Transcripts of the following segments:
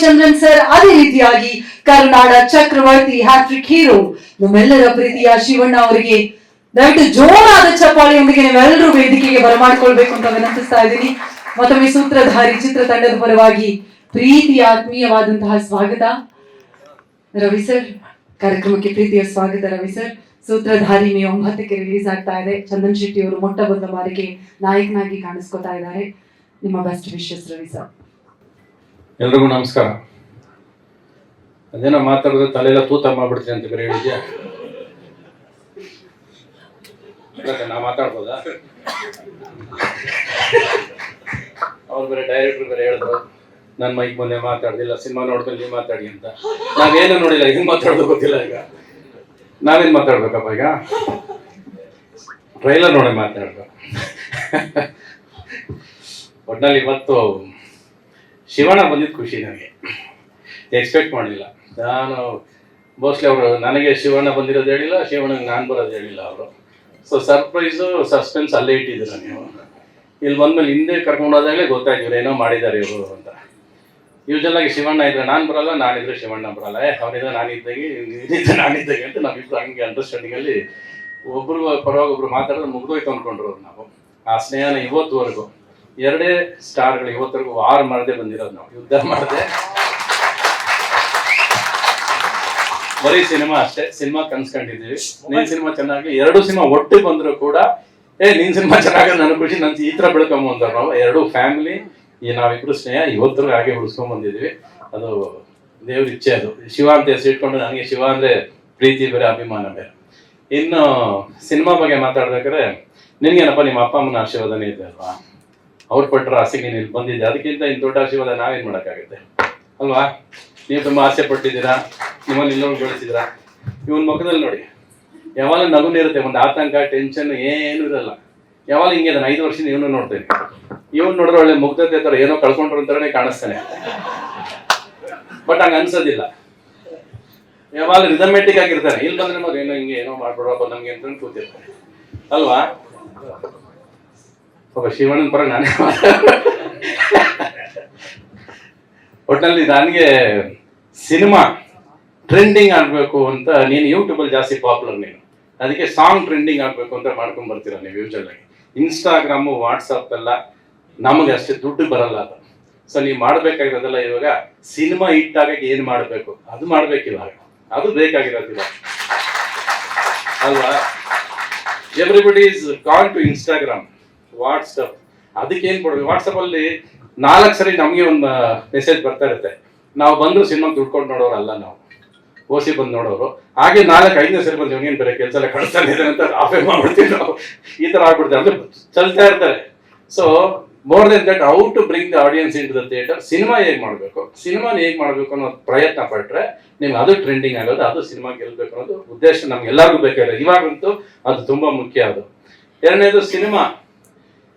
Ravichandran sir, ಅದೇ ರೀತಿಯಾಗಿ ಕರುನಾಡ ಚಕ್ರವರ್ತಿ hat trick hero, ನಮ್ಮೆಲ್ಲರ ಪ್ರೀತಿಯ ಶಿವಣ್ಣ ಅವರಿಗೆ ದಯವಿಟ್ಟು ಜೋರಾದ ಚಪ್ಪಾಳಿಯೊಂದಿಗೆ ನೀವೆಲ್ಲರೂ ವೇದಿಕೆಗೆ ಬರಮಾಡ್ಕೊಳ್ಬೇಕು ಅಂತ ವಿನಂತಿಸ್ತಾ ಇದ್ದೀನಿ. ಮತ್ತೊಮ್ಮೆ ಸೂತ್ರಧಾರಿ ಚಿತ್ರತಂಡದ ಪರವಾಗಿ ಪ್ರೀತಿಯ ಆತ್ಮೀಯವಾದಂತಹ ಸ್ವಾಗತ. ರವಿ ಸರ್, ಕಾರ್ಯಕ್ರಮಕ್ಕೆ ಪ್ರೀತಿಯ ಸ್ವಾಗತ ರವಿ ಸರ್. ಸೂತ್ರಧಾರಿ ಮೇ ಒಂಬತ್ತಕ್ಕೆ ರಿಲೀಸ್ ಆಗ್ತಾ ಇದೆ. ಚಂದನ್ ಶೆಟ್ಟಿ ಅವರು ಮೊಟ್ಟ ಮೊದಲ ಬಾರಿಗೆ ನಾಯಕನಾಗಿ ಕಾಣಿಸ್ಕೊತಾ ಇದ್ದಾರೆ. ನಿಮ್ಮ ಬೆಸ್ಟ್ ವಿಶಸ್ ರವಿ ಸರ್. ಎಲ್ರಿಗೂ ನಮಸ್ಕಾರ. ಅದೇನೋ ಮಾತಾಡಿದ್ರೆ ತಲೆಲ್ಲ ತೂತ ಮಾಡ್ಬಿಡ್ತೀನಿ ಅಂತ ಬೇರೆ ಹೇಳಿದ್ಯಾ? ನಾ ಮಾತಾಡ್ಬೋದಾ? ಅವ್ರು ಬೇರೆ ಡೈರೆಕ್ಟ್ರು ಬೇರೆ ಹೇಳಿದ್ರು. ನನ್ನ ಮೈಕ್ ಮೊನ್ನೆ ಮಾತಾಡ್ದಿಲ್ಲ ಸಿನಿಮಾ ನೋಡ್ಕೊಂಡು ನೀವು ಮಾತಾಡಿ ಅಂತ. ನಾವೇನು ನೋಡಿಲ್ಲ ಹಿಂಗೆ ಮಾತಾಡೋದು ಗೊತ್ತಿಲ್ಲ ಈಗ. ನಾವೇನು ಮಾತಾಡ್ಬೇಕಪ್ಪ ಈಗ? ಟ್ರೈಲರ್ ನೋಡಿ ಮಾತಾಡ್ಬೇಕು. ಒಟ್ನಲ್ಲಿ ಇವತ್ತು ಶಿವಣ್ಣ ಬಂದಿದ್ದು ಖುಷಿ ನನಗೆ ಎಕ್ಸ್ಪೆಕ್ಟ್ ಮಾಡಲಿಲ್ಲ ನಾನು ಮೋಸ್ಟ್ಲಿ ಅವರು ನನಗೆ ಶಿವಣ್ಣ ಬಂದಿರೋದು ಹೇಳಿಲ್ಲ, ಶಿವಣ್ಣಗೆ ನಾನು ಬರೋದು ಹೇಳಿಲ್ಲ ಅವರು. ಸೊ ಸರ್ಪ್ರೈಸು ಸಸ್ಪೆನ್ಸ್ ಅಲ್ಲೇ ಇಟ್ಟಿದ್ದೀರ ನೀವು. ಇಲ್ಲಿ ಬಂದಮೇಲೆ ಹಿಂದೆ ಕರ್ಕೊಂಡು ಹೋದಾಗಲೇ ಗೊತ್ತಾಯ್ತು ಏನೋ ಮಾಡಿದ್ದಾರೆ ಇವರು ಅಂತ. ಯೂಶಲ್ ಶಿವಣ್ಣ ಇದ್ರೆ ನಾನು ಬರಲ್ಲ ನಾನಿದ್ರೆ ಶಿವಣ್ಣ ಬರಲ್ಲ. ಏ ಅವನಿದ್ರೆ ನಾನಿದ್ದಾಗೆ ಇದ್ದೆ ನಾನಿದ್ದಾಗೆ ಅಂತ ನಾವಿಬ್ರು ಹಂಗೆ ಅಂಡರ್ಸ್ಟ್ಯಾಂಡಿಂಗಲ್ಲಿ ಒಬ್ರು ಪರವಾಗಿ ಒಬ್ರು ಮಾತಾಡಿದ್ರೆ ಮುಗ್ದೋಯ್ತು ಅನ್ಕೊಂಡ್ರು ನಾವು. ಆ ಸ್ನೇಹನ ಇವತ್ತುವರೆಗೂ. ಎರಡೇ ಸ್ಟಾರ್ಗಳು ಇವತ್ತರೆಗೂ ವಾರ್ ಮಾಡದೆ ಬಂದಿರೋದು ನಾವು. ಯುದ್ಧ ಮಾಡದೆ. ಬರೀ ಸಿನಿಮಾ ಅಷ್ಟೇ, ಸಿನಿಮಾ ಕನ್ಸ್ಕೊಂಡಿದ್ದೀವಿ. ನೀನ್ ಸಿನಿಮಾ ಚೆನ್ನಾಗಿ, ಎರಡು ಸಿನಿಮಾ ಒಟ್ಟು ಬಂದ್ರು ಕೂಡ, ಏ, ನೀನ್ ಸಿನಿಮಾ ಚೆನ್ನಾಗಿ ನನ್ನ ಖುಷಿ ನನ್ ಈ ತರ ಬೆಳ್ಕೊಂಬ ನಾವು. ಎರಡು ಫ್ಯಾಮಿಲಿ, ಈ ನಾವಿಬ್ರು ಸ್ನೇಹ ಇವತ್ತರ ಹಾಗೆ ಉಳಿಸ್ಕೊಂಡ್ ಬಂದಿದ್ವಿ ಅದು ದೇವ್ರ ಇಚ್ಛೆ ಅದು. ಶಿವ ಅಂತ ಹೆಸರು ಇಟ್ಕೊಂಡು ನನಗೆ ಶಿವ ಅಂದ್ರೆ ಪ್ರೀತಿ ಬೇರೆ, ಅಭಿಮಾನ ಬೇರೆ. ಇನ್ನು, ಸಿನಿಮಾ ಬಗ್ಗೆ ಮಾತಾಡ್ಬೇಕಾದ್ರೆ, ನಿನ್ಗೇನಪ್ಪ, ನಿಮ್ಮ ಅಪ್ಪ ಅಮ್ಮನ ಆಶೀರ್ವಾದನೇ ಇದೆ ಅಲ್ವಾ? ಅವ್ರು ಪಟ್ಟರ ಆಸೆಗೆ ನೀನು ಇಲ್ಲಿ ಬಂದಿದ್ದೆ. ಅದಕ್ಕಿಂತ ಇನ್ನು ದೊಡ್ಡ ಆಶೀರ್ವಾದ ನಾವೇನು ಮಾಡೋಕ್ಕಾಗುತ್ತೆ? ಅಲ್ವಾ? ನೀವು ತುಂಬ ಆಸೆ ಪಟ್ಟಿದ್ದೀರಾ? ನಿಮ್ಮಲ್ಲಿ ಇನ್ನೊಂದು ಬೆಳೆಸಿದ್ದೀರಾ ಇವನ್ ಮುಖದಲ್ಲಿ ನೋಡಿ. ಯಾವಾಗ ನಗುನೇ ಇರುತ್ತೆ. ಒಂದು ಆತಂಕ ಟೆನ್ಷನ್ ಏನು ಇರಲ್ಲ. ಯಾವಾಗ ಹಿಂಗೆ ಅದನ್ನ ಐದು ವರ್ಷದಿಂದ ಇವನು ನೋಡ್ತೇನೆ. ಇವನ್ ನೋಡಿದ್ರೆ ಒಳ್ಳೆ ಮುಗ್ಧತೆ ತರ ಏನೋ ಕಳ್ಕೊಂಡ್ರು ಅಂತಾನೆ ಕಾಣಿಸ್ತಾನೆ. ಬಟ್ ಹಂಗ ಅನ್ಸೋದಿಲ್ಲ. ಯಾವಾಗ ರಿದಮೆಟಿಕ್ ಆಗಿರ್ತಾನೆ. ಇಲ್ಲಿ ಬಂದ್ರೆ ಏನೋ ಹಿಂಗೆ ಏನೋ ಮಾಡ್ಬಿಡ್ರಪ್ಪ ನಮ್ಗೆ ಅಂತ ಕೂತಿರ್ತಾನೆ. ಅಲ್ವಾ? ಒಬ್ಬ ಶಿವಣ್ಣನ ಪರ ನಾನೇ ಒಟ್ಟಿನಲ್ಲಿ ನನಗೆ ಸಿನಿಮಾ ಟ್ರೆಂಡಿಂಗ್ ಆಗಬೇಕು ಅಂತ ನೀನು ಯೂಟ್ಯೂಬಲ್ಲಿ ಜಾಸ್ತಿ ಪಾಪ್ಯುಲರ್ ನೀನು. ಅದಕ್ಕೆ ಸಾಂಗ್ ಟ್ರೆಂಡಿಂಗ್ ಆಗಬೇಕು ಅಂತ ಮಾಡ್ಕೊಂಡು ಬರ್ತೀರ ನೀವು ಆಗಿ ಇನ್ಸ್ಟಾಗ್ರಾಮು ವಾಟ್ಸಪ್ ಎಲ್ಲ ನಮಗೆ ಅಷ್ಟೇ ದುಡ್ಡು ಬರಲ್ಲ ಅದು. ಸೊ ನೀವು ಮಾಡಬೇಕಾಗಿರೋದಲ್ಲ ಇವಾಗ ಸಿನಿಮಾ ಹಿಟ್ ಆಗಕ್ಕೆ ಏನು ಮಾಡಬೇಕು? ಅದು ಮಾಡಬೇಕಿಲ್ಲ ಅದು ಬೇಕಾಗಿರೋದಿಲ್ಲ. ಅಲ್ವಾ? Everybody is call to Instagram WhatsApp ಅದಕ್ಕೆ ಏನ್ ಕೊಡ್ಬೇಕು ವಾಟ್ಸಪ್ ಅಲ್ಲಿ ನಾಲ್ಕು ಸರಿ ನಮಗೆ ಒಂದು ಮೆಸೇಜ್ ಬರ್ತಾ ಇರುತ್ತೆ. ನಾವು ಬಂದ್ರು ಸಿನಿಮಾ ದುಡ್ಕೊಂಡು ನೋಡೋರಲ್ಲ ನಾವು. ಓಸಿ ಬಂದು ನೋಡೋರು. ಹಾಗೆ ನಾಲ್ಕು, ಐದನೇ ಸರಿ ಬಂದು ಇವನೇನು ಬೇರೆ ಕೆಲಸ ಎಲ್ಲ ಕಳಿಸ್ತಾನೆ ಇದ್ದಾನೆ ಅಂತ ಆಫೇ ಮಾಡ್ಬಿಡ್ತೀವಿ ನಾವು. ಈ ತರ ಆಗ್ಬಿಡ್ತಾರೆ ಅಂದ್ರೆ ಚಲ್ತಾ ಇರ್ತಾರೆ. So more than that how to bring the audience into the theatre cinema ಹೇಗೆ ಮಾಡಬೇಕು? ಸಿನಿಮಾನ ಹೇಗೆ ಮಾಡಬೇಕು ಅನ್ನೋ ಪ್ರಯತ್ನ ಪಟ್ರೆ ನಿಮ್ಗೆ ಅದು ಟ್ರೆಂಡಿಂಗ್ ಆಗೋದು, ಅದು ಸಿನಿಮಾ ಗೆಲ್ಬೇಕು ಅನ್ನೋದು ಉದ್ದೇಶ ನಮ್ಗೆ ಎಲ್ಲರಿಗೂ ಬೇಕಾಗಿದೆ ಇವಾಗಂತೂ ಅದು ತುಂಬಾ ಮುಖ್ಯ ಅದು. ಎರಡನೇದು ಸಿನಿಮಾ.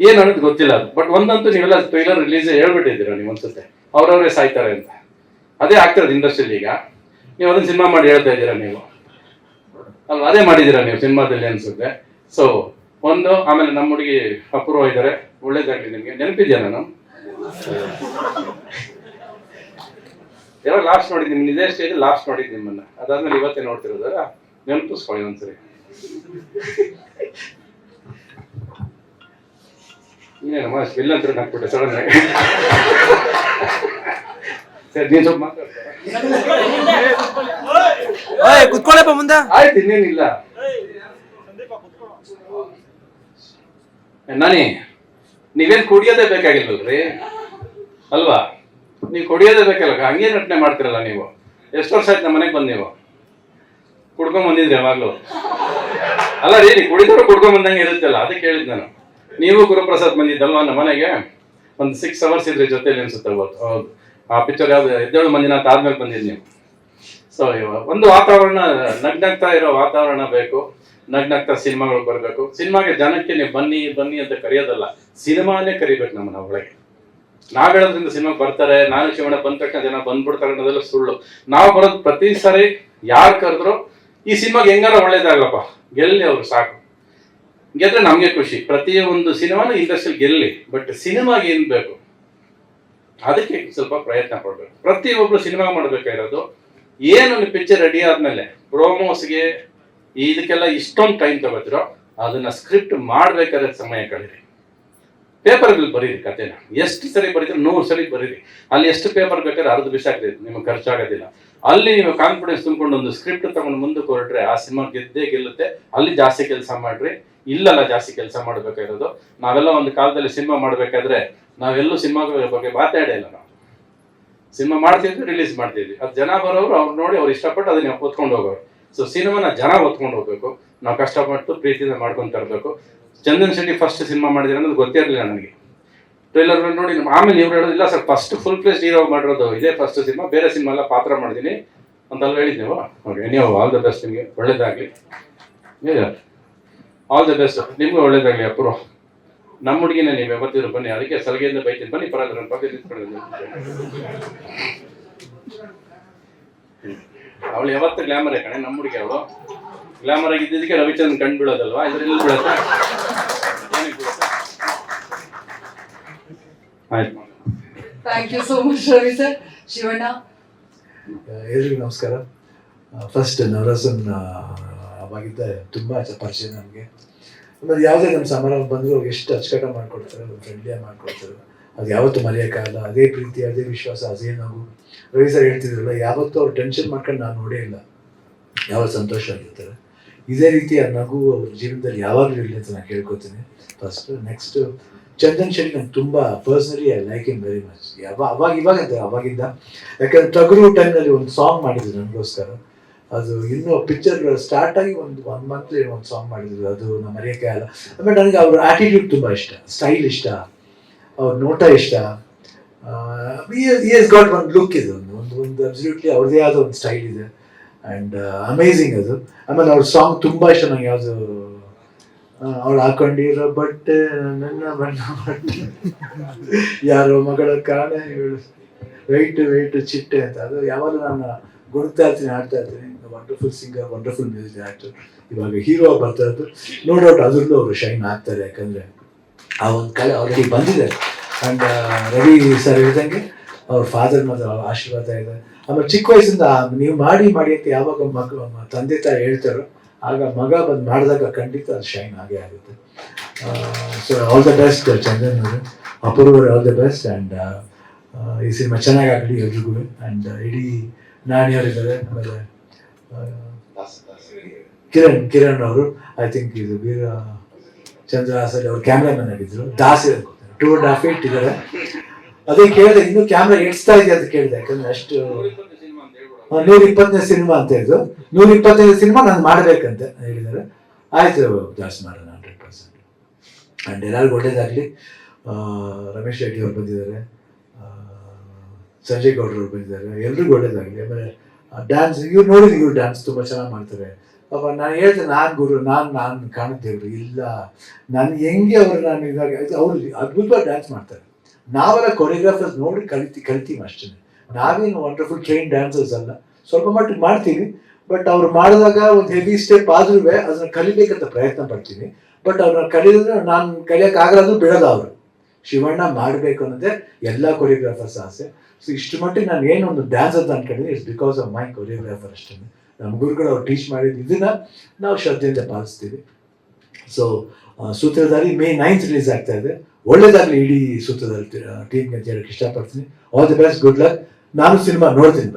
ಏನು ಅನ್ನೋದು ಗೊತ್ತಿಲ್ಲ ಬಟ್ ಒಂದಂತೂ ನೀವೆಲ್ಲ ಟ್ರೈಲರ್ ರಿಲೀಸ್ ಹೇಳ್ಬಿಟ್ಟಿದ್ದೀರಾ ನೀವು ಅನ್ಸುತ್ತೆ. ಅವ್ರವ್ರೇ ಸಾಯ್ತಾರೆ ಅಂತ. ಅದೇ ಆಗ್ತಿರೋದು ಇಂಡಸ್ಟ್ರಿಲಿ ಈಗ. ನೀವು ಅದನ್ನ ಸಿನಿಮಾ ಮಾಡಿ ಹೇಳ್ತಾ ಇದ್ದೀರಾ ನೀವು? ಅಲ್ವಾ? ಅದೇ ಮಾಡಿದ್ದೀರಾ ನೀವು ಸಿನಿಮಾದಲ್ಲಿ ಅನ್ಸುತ್ತೆ. ಸೊ ಒಂದು, ಆಮೇಲೆ ನಮ್ಮ ಹುಡುಗಿ ಅಪೂರ್ವ ಇದ್ದಾರೆ. ಒಳ್ಳೇದಾಗ್ಲಿ ನಿಮಗೆ. ನೆನಪಿದ್ಯಾ ನಾನು? ಯಾವಾಗ ಲಾಸ್ಟ್ ನೋಡಿದ್ದೀನಿ ಇದೇ ಸ್ಟೇಜ್ ಲಾಸ್ಟ್ ನೋಡಿದ್ದೀನಿ ನಿಮ್ಮನ್ನ. ಅದಾದ್ಮೇಲೆ ಇವತ್ತೇ ನೋಡ್ತಿರೋದಲ್ಲ? ನೆನಪಿಸ್ಕೊಳ್ಳಿ ಒಂದ್ಸರಿ. ಇನ್ನೇನಮ್ಮ ಇಲ್ಲ ಅಂತ ಹಾಕ್ಬಿಟ್ಟೆ ಸಡನ್ ಸರ್ ನೀನ್ ಸ್ವಲ್ಪ ಮಾತಾಡ್ತಾರೆ ಕುತ್ಕೊಳ್ಳಪ್ಪ ಮುಂದೆ. ಆಯ್ತು ಇನ್ನೇನಿಲ್ಲ. ನಾನಿ ನೀವೇನ್ ಕುಡಿಯೋದೇ ಬೇಕಾಗಿಲ್ವಲ್ರಿ ಅಲ್ವಾ? ನೀವು ಕುಡಿಯೋದೇ ಬೇಕಲ್ಲ ಹಂಗೆ ನಟನೆ ಮಾಡ್ತಿರಲ್ಲ ನೀವು? ಎಷ್ಟು ವರ್ಷ ಆಯ್ತು ನಮ್ಮ ಮನೆಗೆ ಬಂದ್ ನೀವು? ಕುಡ್ಕೊಂಡ್ ಬಂದಿದ್ರಿ ಯಾವಾಗ್ಲೂ? ಅಲ್ಲ ರೀ ನೀವು ಕುಡಿದ್ರು ಕುಡ್ಕೊಂಡ್ ಬಂದಂಗೆ ಇರುತ್ತಲ್ಲ ಅದಕ್ಕೆ ಹೇಳಿದ್ ನಾನು. ನೀವು ಗುರುಪ್ರಸಾದ್ ಬಂದಿದ್ದಲ್ವಾ ನಮ್ಮ ಮನೆಗೆ? ಒಂದು ಸಿಕ್ಸ್ ಅವರ್ಸ್ ಇದ್ರಿ ಜೊತೆಲಿ ಅನ್ಸುತ್ತೆ ಹೌದು. ಆ ಪಿಕ್ಚರ್ ಯಾವ್ದು? ಎದ್ದೇಳು ಮಂದಿನ ಆದ್ಮೇಲೆ ಬಂದಿದ್ದು ನೀವು. ಸೊ ಒಂದು ವಾತಾವರಣ, ನಗ್ನಗ್ತಾ ಇರೋ ವಾತಾವರಣ ಬೇಕು. ನಗ್ನಗ್ತಾ ಸಿನಿಮಾಗಳು ಬರಬೇಕು. ಸಿನಿಮಾಗೆ ಜನಕ್ಕೆ ನೀವು ಬನ್ನಿ ಬನ್ನಿ ಅಂತ ಕರೆಯೋದಲ್ಲ, ಸಿನಿಮಾನೇ ಕರಿಬೇಕು ನಮ್ಮನ್ನ ಒಳಗೆ. ನಾವ್ ಹೇಳೋದ್ರಿಂದ ಸಿನಿಮಾಗೆ ಬರ್ತಾರೆ, ನಾನು ಶಿವಣ್ಣ ಬಂದ ತಕ್ಷಣ ಜನ ಬಂದ್ಬಿಡ್ತಾರೆ ಅನ್ನೋದೆಲ್ಲ ಸುಳ್ಳು. ನಾವು ಬರೋದು ಪ್ರತಿ ಸಾರಿ ಯಾರು ಕರೆದ್ರು, ಈ ಸಿನಿಮಾಗೆ ಹೆಂಗಾರ ಒಳ್ಳೇದಾಗಪ್ಪ ಗೆಲ್ಲಿ ಅವ್ರು ಸಾಕು. ಗೆದ್ರೆ ನಮಗೆ ಖುಷಿ. ಪ್ರತಿ ಒಂದು ಸಿನಿಮಾನು ಇಂಡಸ್ಟ್ರಿಯಲ್ಲಿ ಗೆಲ್ಲಿ ಬಟ್ ಸಿನಿಮಾಗೆ ಏನು ಬೇಕು? ಅದಕ್ಕೆ ಸ್ವಲ್ಪ ಪ್ರಯತ್ನ ಪಡ್ಬೇಕು. ಪ್ರತಿಯೊಬ್ಬರು ಸಿನಿಮಾ ಮಾಡ್ಬೇಕಾಗಿರೋದು, ಏನು ಪಿಕ್ಚರ್ ರೆಡಿ ಆದಮೇಲೆ ಪ್ರೋಮೋಸ್ಗೆ ಇದಕ್ಕೆಲ್ಲ ಇಷ್ಟೊಂದು ಟೈಮ್ ತಗೋತಿರೋ, ಅದನ್ನ ಸ್ಕ್ರಿಪ್ಟ್ ಮಾಡ್ಬೇಕಾದ್ರೆ ಸಮಯ ಕಳೀರಿ. ಪೇಪರ್ಗಳು ಬರೀರಿ ಕತೆನ ಎಷ್ಟು ಸರಿ ಬರೀತೀರಿ ನೂರು ಸರಿ ಬರೀರಿ. ಅಲ್ಲಿ ಎಷ್ಟು ಪೇಪರ್ ಬೇಕಾದ್ರೆ ಅರ್ಧ ಬಿಸಾಕ್ತೈತೆ ನಿಮಗೆ ಖರ್ಚಾಗೋದಿಲ್ಲ. ಅಲ್ಲಿ ನೀವು ಕಾನ್ಫಿಡೆನ್ಸ್ ತುಂಬಿಕೊಂಡು ಒಂದು ಸ್ಕ್ರಿಪ್ಟ್ ತಗೊಂಡು ಮುಂದಕ್ಕೆ ಹೊರಟ್ರೆ ಆ ಸಿನಿಮಾ ಗೆದ್ದೇ ಗೆಲ್ಲುತ್ತೆ. ಅಲ್ಲಿ ಜಾಸ್ತಿ ಕೆಲಸ ಮಾಡ್ರಿ. ಇಲ್ಲಲ್ಲ ಜಾಸ್ತಿ ಕೆಲಸ ಮಾಡ್ಬೇಕಾಗಿರೋದು. ನಾವೆಲ್ಲ ಒಂದು ಕಾಲದಲ್ಲಿ ಸಿನಿಮಾ ಮಾಡಬೇಕಾದ್ರೆ ನಾವೆಲ್ಲೂ ಸಿನಿಮಾಗಳ ಬಗ್ಗೆ ಮಾತಾಡಿಲ್ಲ ನಾವು. ಸಿನಿಮಾ ಮಾಡ್ತಿದ್ವಿ ರಿಲೀಸ್ ಮಾಡ್ತಿದ್ವಿ. ಅದು ಜನ ಬರೋರು ಅವ್ರು ನೋಡಿ ಅವ್ರು ಇಷ್ಟಪಟ್ಟು ಅದನ್ನ ಒತ್ಕೊಂಡು ಹೋಗೋರು. ಸೊ ಸಿನಿಮಾನ ಜನ ಒತ್ಕೊಂಡು ಹೋಗ್ಬೇಕು. ನಾವು ಕಷ್ಟಪಟ್ಟು ಪ್ರೀತಿಯಿಂದ ಮಾಡ್ಕೊಂಡ್ ತರಬೇಕು. ಚಂದನ್ ಶೆಟ್ಟಿ ಫಸ್ಟ್ ಸಿನಿಮಾ ಮಾಡಿದ್ರೆ ಅನ್ನೋದು ಗೊತ್ತೇ ಇರಲಿಲ್ಲ ನನಗೆ. ಟ್ರೈಲರ್ ನೋಡಿ ಆಮೇಲೆ ಇವ್ರು ಹೇಳೋದಿಲ್ಲ sir first full place hero ಮಾಡಿರೋದು ಇದೇ ಫಸ್ಟ್ ಸಿನಿಮಾ ಬೇರೆ ಸಿನಿಮಾ ಎಲ್ಲ ಪಾತ್ರ ಮಾಡಿದ್ದೀನಿ ಅಂತೆಲ್ಲ ಹೇಳಿದ್ ನೀವು. ಓಕೆ ನೀವು ಆಲ್ ದ ಬೆಸ್ಟ್ ನಿಮಗೆ, ಒಳ್ಳೇದಾಗಲಿ. ಆಲ್ ದ ಬೆಸ್ಟ್ ನಿಮಗೂ ಒಳ್ಳೇದಾಗಲಿ ಅಪ್ರೋ ನಮ್ಮ ಹುಡುಗಿನ ನೀವು ಯಾವತ್ತಿದ್ರು ಬನ್ನಿ, ಅದಕ್ಕೆ ಸಲಿಗೆಯಿಂದ ಬೈತೀನಿ, ಬನ್ನಿ, ಪರವಾಗಿಲ್ಲ ನನ್ನ ಪಕ್ಕ ನಿಂತ್ಕೊಂಡಿದ್ದೀನಿ ಅವಳು ಯಾವತ್ತು ಗ್ಲಾಮರ್ ಕಣೆ, ನಮ್ಮ ಹುಡುಗಿ ಅವಳು. ಗ್ಲಾಮರ್ ಆಗಿದ್ದಕ್ಕೆ ರವಿಚಂದ್ರನ್ ಕಂಡು ಬೀಳೋದಲ್ವಾ? ಇದ್ರಲ್ಲಿ ಏನಕ್ಕೆ ಬೀಳುತ್ತೆ? ಆಯ್ತು thank you so much Ravi sir Shivanna ಎಲ್ರಿಗೂ ನಮಸ್ಕಾರ. ಫಸ್ಟ್ ನವರಸನ್ ಅವಾಗಿದ್ದ ತುಂಬ ಪರಿಚಯ ನನಗೆ ಆಮೇಲೆ ಯಾವುದೇ ನಮ್ಮ ಸಮಾರಂಭ ಬಂದರೂ ಅವ್ರು ಎಷ್ಟು ಅಚ್ಚುಕಟ್ಟ ಮಾಡಿಕೊಡ್ತಾರೆ ಫ್ರೆಂಡ್ಲಿಯಾಗಿ ಮಾಡ್ಕೊಡ್ತಾರೆ. ಅದು ಯಾವತ್ತೂ ಮರೆಯೋಕ್ಕಾಗಲ್ಲ ಅದೇ ಪ್ರೀತಿ, ಅದೇ ವಿಶ್ವಾಸ, ಅದೇ ನಗು ರವಿ ಸರ್ ಹೇಳ್ತಿದ್ರಲ್ಲ, ಯಾವತ್ತೂ ಅವ್ರು ಟೆನ್ಷನ್ ಮಾಡ್ಕೊಂಡು ನಾನು ನೋಡೇ ಇಲ್ಲ. ಯಾವಾಗ ಸಂತೋಷ ಆಗಿರ್ತಾರೆ. ಇದೇ ರೀತಿಯ ನಗು ಅವ್ರ ಜೀವನದಲ್ಲಿ ಯಾವಾಗಲೂ ಇರಲಿ ಅಂತ ನಾನು ಕೇಳ್ಕೊತೀನಿ. ಫಸ್ಟ್ ನೆಕ್ಸ್ಟ್ ಚಂದನ್ ಶೆಟ್ಟಿ ನಂಗೆ ತುಂಬ personally I like in very much ಯಾವ ಅವಾಗ ಇವಾಗ ಅವಾಗಿಂದ. ಯಾಕಂದ್ರೆ ಟಗರು ಟೈಮ್ನಲ್ಲಿ ಒಂದು ಸಾಂಗ್ ಮಾಡಿದ್ರು ನನಗೋಸ್ಕರ. ಅದು ಇನ್ನೂ ಪಿಕ್ಚರ್ ಸ್ಟಾರ್ಟ್ ಆಗಿ ಒಂದು ಒನ್ ಮಂತ್ ಒಂದು ಸಾಂಗ್ ಮಾಡಿದ್ರು. ಅದು ನಮ್ಮ ಮರೆಯೋಕ್ಕೆ ಅಲ್ಲ. ಆಮೇಲೆ ನನಗೆ ಅವ್ರ ಆ್ಯಟಿಟ್ಯೂಡ್ ತುಂಬ ಇಷ್ಟ. ಸ್ಟೈಲ್ ಇಷ್ಟ. ಅವ್ರ ನೋಟ ಇಷ್ಟ. ಇಸ್ ಗಾಟ್ ಒಂದು ಲುಕ್ ಇದು ಒಂದು ಒಂದು ಒಂದು ಅಬ್ಸಲ್ಯೂಟ್ಲಿ ಅವ್ರದೇ ಆದ ಒಂದು ಸ್ಟೈಲ್ ಇದೆ. ಆ್ಯಂಡ್ ಅಮೇಝಿಂಗ್ ಅದು. ಆಮೇಲೆ ಅವ್ರ ಸಾಂಗ್ ತುಂಬ ಇಷ್ಟ ನಂಗೆ. ಯಾವುದು ಅವಳು ಹಾಕೊಂಡಿರೋ ಬಟ್ಟೆ, ನನ್ನ ಬಣ್ಣ ಬಟ್ಟೆ. ಯಾರೋ ಮಗಳ ಕಾರಣ ಇವಳು ವೆಯ್ಟ್ ಚಿಟ್ಟೆ ಅಂತ. ಅದು ಯಾವಾಗ ನಾನು ಗುಣತಾ ಇರ್ತೀನಿ. ಆಡ್ತಾ ಇರ್ತೀನಿ wonderful singer wonderful music actor ಇವಾಗ ಹೀರೋ ಬರ್ತಾ ಇದ್ದು ನೋ ಡೌಟ್ ಅದ್ರಲ್ಲೂ ಅವರು ಶೈನ್ ಆಗ್ತಾರೆ. ಯಾಕಂದರೆ ಆ ಒಂದು ಕಲೆ ಆಲ್ರೆಡಿ ಬಂದಿದೆ. ಅಂಡ್ ರವಿ ಸರ್ ಹೇಳ್ದಂಗೆ ಅವ್ರ ಫಾದರ್ ಮಾತ್ರ ಆಶೀರ್ವಾದ ಇದೆ. ಆಮೇಲೆ ಚಿಕ್ಕ ವಯಸ್ಸಿಂದ ನೀವು ಮಾಡಿ ಮಾಡಿ ಅಂತ ಯಾವಾಗ ಮಗ, ತಂದೆ ತಾಯಿ ಹೇಳ್ತಾರೋ ಆಗ ಮಗ ಬಂದು ಮಾಡಿದಾಗ ಖಂಡಿತ ಅದು ಶೈನ್ ಆಗೇ ಆಗುತ್ತೆ. So all the best Chandan ಅವರು. Apoorva all the best and ಈ ಸಿನಿಮಾ ಚೆನ್ನಾಗಾಗಲಿ ಎಲ್ರಿಗೂ. ಆ್ಯಂಡ್ ಇಡೀ ನಾಣಿಯವರಿದ್ದಾರೆ ಆಮೇಲೆ ಕಿರಣ್ ಕಿರಣ್ ಅವರು. ಐ ಥಿಂಕ್ ಇದು ವೀರ ಚಂದ್ರ ಸರಿ ಅವ್ರು ಕ್ಯಾಮ್ರಾಮನ್ ಆಗಿದ್ರು. Das two and half eight ಇದ್ದಾರೆ. ಅದೇ ಕೇಳಿದೆ, ಇನ್ನು ಕ್ಯಾಮ್ರಾ ಎಡ್ಸ್ತಾ ಇದೆ ಅಂತ ಕೇಳಿದೆ. ಯಾಕಂದ್ರೆ ಅಷ್ಟು ನೂರಿಪ್ಪತ್ತು ಸಿನಿಮಾ ಅಂತ ಹೇಳ್ಬಿಡು. ಆ, ನೂರ ಇಪ್ಪತ್ತನೇ ಸಿನಿಮಾ ಅಂತ ಹೇಳಿದ್ರು. ನೂರ ಇಪ್ಪತ್ತೈದು ಸಿನಿಮಾ ನಾನು ಮಾಡಬೇಕಂತ ಹೇಳಿದ್ದಾರೆ. ಆಯ್ತು, ಜಾಸ್ತಿ ಮಾಡೋಣ ಹಂಡ್ರೆಡ್ ಪರ್ಸೆಂಟ್ ಆ್ಯಂಡ್ ಎಲ್ಲರಿಗೂ ಒಳ್ಳೇದಾಗಲಿ. ರಮೇಶ್ ರೆಡ್ಡಿ ಅವ್ರು ಬಂದಿದ್ದಾರೆ. ಸಂಜಯ್ ಗೌಡ್ರು ಅವ್ರು ಬಂದಿದ್ದಾರೆ. ಎಲ್ರಿಗೂ ಒಳ್ಳೇದಾಗಲಿ. ಆಮೇಲೆ ಡ್ಯಾನ್ಸ್ ಇವ್ರು ನೋಡಿದ್ರು ಇವ್ರು ಡ್ಯಾನ್ಸ್ ತುಂಬ ಚೆನ್ನಾಗಿ ಮಾಡ್ತಾರೆ. ಪಾಪ ನಾನು ಹೇಳ್ತೇನೆ, ನಾನು ಗುರು, ನಾನು ನಾನು ಕಾಣುತ್ತೇವ್ರು ಇಲ್ಲ, ನಾನು ಹೆಂಗೆ ಅವರು ನಾನು ಇದಾಗ, ಅವರು ಅದ್ಭುತವಾಗಿ ಡ್ಯಾನ್ಸ್ ಮಾಡ್ತಾರೆ. ನಾವೆಲ್ಲ ಕೊರಿಯೋಗ್ರಾಫರ್ಸ್ ನೋಡಿ ಕಲಿತಿ, ಕಲಿತೀವಿ ಅಷ್ಟೇ ನಾವೇನು ವಂಡರ್ಫುಲ್ ಟ್ರೈನ್ ಡ್ಯಾನ್ಸರ್ಸ್ ಅಲ್ಲ. ಸ್ವಲ್ಪ ಮಟ್ಟಿಗೆ ಮಾಡ್ತೀವಿ ಬಟ್ ಅವ್ರು ಮಾಡಿದಾಗ ಒಂದು ಹೆವಿ ಸ್ಟೆಪ್ ಆದ್ರೂ ಅದನ್ನ ಕಲಿಬೇಕಂತ ಪ್ರಯತ್ನ ಪಡ್ತೀನಿ. ಬಟ್ ಅವ್ರನ್ನ ಕಲಿಯೋದ್ರೆ ನಾನು ಕಲಿಯೋಕ್ಕಾಗಲ್ಲ ಬಿಡಲ್ಲ ಅವರು. ಶಿವಣ್ಣ ಮಾಡಬೇಕು ಅನ್ನೋದೇ ಎಲ್ಲ ಕೊರಿಯೋಗ್ರಾಫರ್ಸ್ ಆಸೆ. ಸೊ ಇಷ್ಟು ಮಟ್ಟಿಗೆ ನಾನು ಏನು ಒಂದು ಡ್ಯಾನ್ಸ್ ಅಂತ ಅನ್ಕೊಂಡಿದ್ದೀನಿ it's because of my choreographer ಅಷ್ಟೇ. ನಮ್ಮ ಗುರುಗಳು ಅವ್ರು ಟೀಚ್ ಮಾಡಿದ್ದು ಇದನ್ನ ನಾವು ಶ್ರದ್ಧೆಯಿಂದ ಪಾಲಿಸ್ತೀವಿ. So Sutradhari May ninth release ಆಗ್ತಾ ಇದೆ. ಒಳ್ಳೇದಾಗಲಿ ಇಡೀ ಸೂತ್ರಧಾರಿ ಟೀಮ್ಗೆ ಅಂತ ಹೇಳಕ್ಕೆ ಇಷ್ಟಪಡ್ತೀನಿ. All the best good luck ನಾನು ಸಿನಿಮಾ ನೋಡ್ತೀನಿ